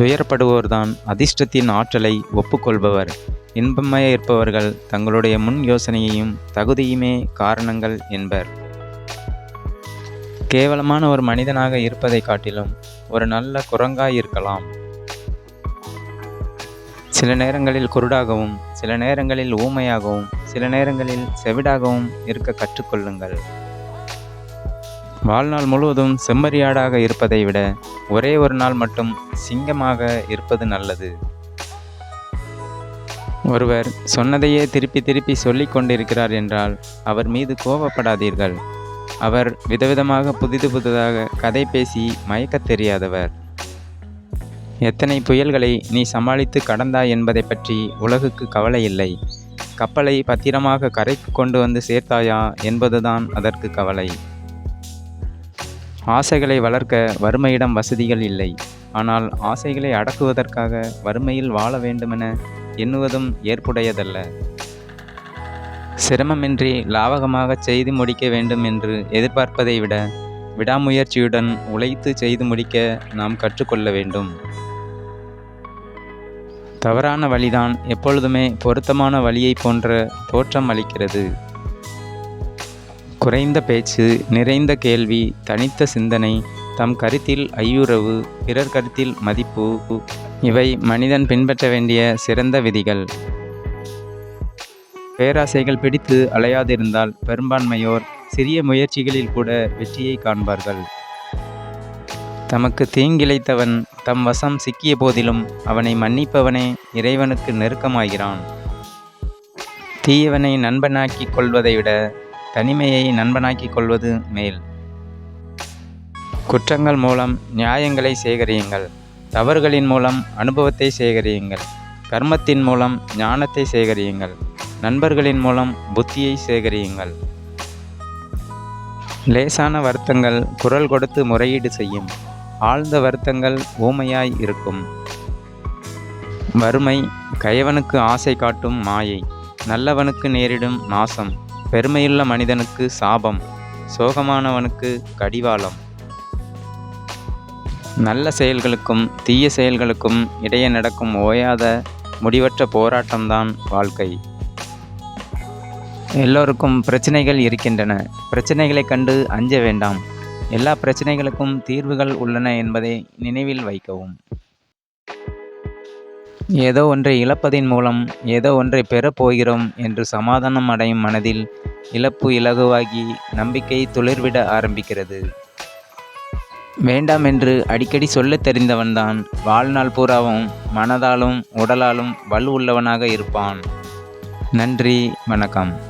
துயரப்படுவோர்தான் அதிர்ஷ்டத்தின் ஆற்றலை ஒப்புக்கொள்பவர். இன்பமய இருப்பவர்கள் தங்களுடைய முன் யோசனையையும் தகுதியுமே காரணங்கள் என்பர். கேவலமான ஒரு மனிதனாக இருப்பதை காட்டிலும் ஒரு நல்ல குரங்காய் இருக்கலாம். சில நேரங்களில் குருடாகவும் சில நேரங்களில் ஊமையாகவும் சில நேரங்களில் செவிடாகவும் இருக்க கற்றுக்கொள்ளுங்கள். வாழ்நாள் முழுவதும் செம்மறியாடாக இருப்பதை விட ஒரே ஒரு நாள் மட்டும் சிங்கமாக இருப்பது நல்லது. ஒருவர் சொன்னதையே திருப்பி திருப்பி சொல்லிக் கொண்டிருக்கிறார் என்றால் அவர் மீது கோபப்படாதீர்கள். அவர் விதவிதமாக புதிது புதிதாக கதை பேசி மயக்கத் தெரியாதவர். எத்தனை புயல்களை நீ சமாளித்து கடந்தாய் என்பதை பற்றி உலகுக்கு கவலை இல்லை. கப்பலை பத்திரமாக கரைக்கு கொண்டு வந்து சேர்த்தாயா என்பதுதான் அதற்கு கவலை. ஆசைகளை வளர்க்க வறுமையிடம் வசதிகள் இல்லை. ஆனால் ஆசைகளை அடக்குவதற்காக வறுமையில் வாழ வேண்டுமென எண்ணுவதும் ஏற்புடையதல்ல. சிரமமின்றி லாவகமாக செய்து முடிக்க வேண்டும் என்று எதிர்பார்ப்பதை விட விடாமுயற்சியுடன் உழைத்து செய்து முடிக்க நாம் கற்றுக்கொள்ள வேண்டும். தவறான வழிதான் எப்பொழுதுமே பொருத்தமான வழியை போன்ற தோற்றம் அளிக்கிறது. குறைந்த பேச்சு நிறைந்த கேள்வி தனித்த சிந்தனை தம் கருத்தில் ஐயுறவு பிறர் கருத்தில் மதிப்பு இவை மனிதன் பின்பற்ற வேண்டிய சிறந்த விதிகள். பேராசைகள் பிடித்து அலையாதிருந்தால் பெரும்பான்மையோர் சிறிய முயற்சிகளில் கூட வெற்றியை காண்பார்கள். தமக்கு தீங்கிழைத்தவன் தம் வசம் சிக்கிய போதிலும் அவனை மன்னிப்பவனே இறைவனுக்கு நெருக்கமாகிறான். தீயவனை நண்பனாக்கிக் கொள்வதை விட தனிமையை நண்பனாக்கிக் கொள்வது மேல். குற்றங்கள் மூலம் நியாயங்களை சேகரியுங்கள். தவறுகளின் மூலம் அனுபவத்தை சேகரியுங்கள். கர்மத்தின் மூலம் ஞானத்தை சேகரியுங்கள். நண்பர்களின் மூலம் புத்தியை சேகரியுங்கள். லேசான வருத்தங்கள் குரல் கொடுத்து முறையீடு செய்யும். ஆழ்ந்த வருத்தங்கள் ஊமையாய் இருக்கும். வறுமை கயவனுக்கு ஆசை காட்டும் மாயை. நல்லவனுக்கு நேரிடும் நாசம் பெருமையுள்ள மனிதனுக்கு சாபம் சோகமானவனுக்கு கடிவாளம். நல்ல செயல்களுக்கும் தீய செயல்களுக்கும் இடையே நடக்கும் ஓயாத முடிவற்ற போராட்டம்தான் வாழ்க்கை. எல்லோருக்கும் பிரச்சனைகள் இருக்கின்றன. பிரச்சனைகளை கண்டு அஞ்ச வேண்டாம். எல்லா பிரச்சனைகளுக்கும் தீர்வுகள் உள்ளன என்பதை நினைவில் வைக்கவும். ஏதோ ஒன்றை இழப்பதின் மூலம் ஏதோ ஒன்றை பெறப் போகிறோம் என்று சமாதானம் அடையும் மனதில் இழப்பு இலகுவாகி நம்பிக்கை துளிர்விட ஆரம்பிக்கிறது. வேண்டாம் என்று அடிக்கடி சொல்லத் தெரிந்தவன்தான் வாழ்நாள் பூராவும் மனதாலும் உடலாலும் வலு உள்ளவனாக இருப்பான். நன்றி வணக்கம்.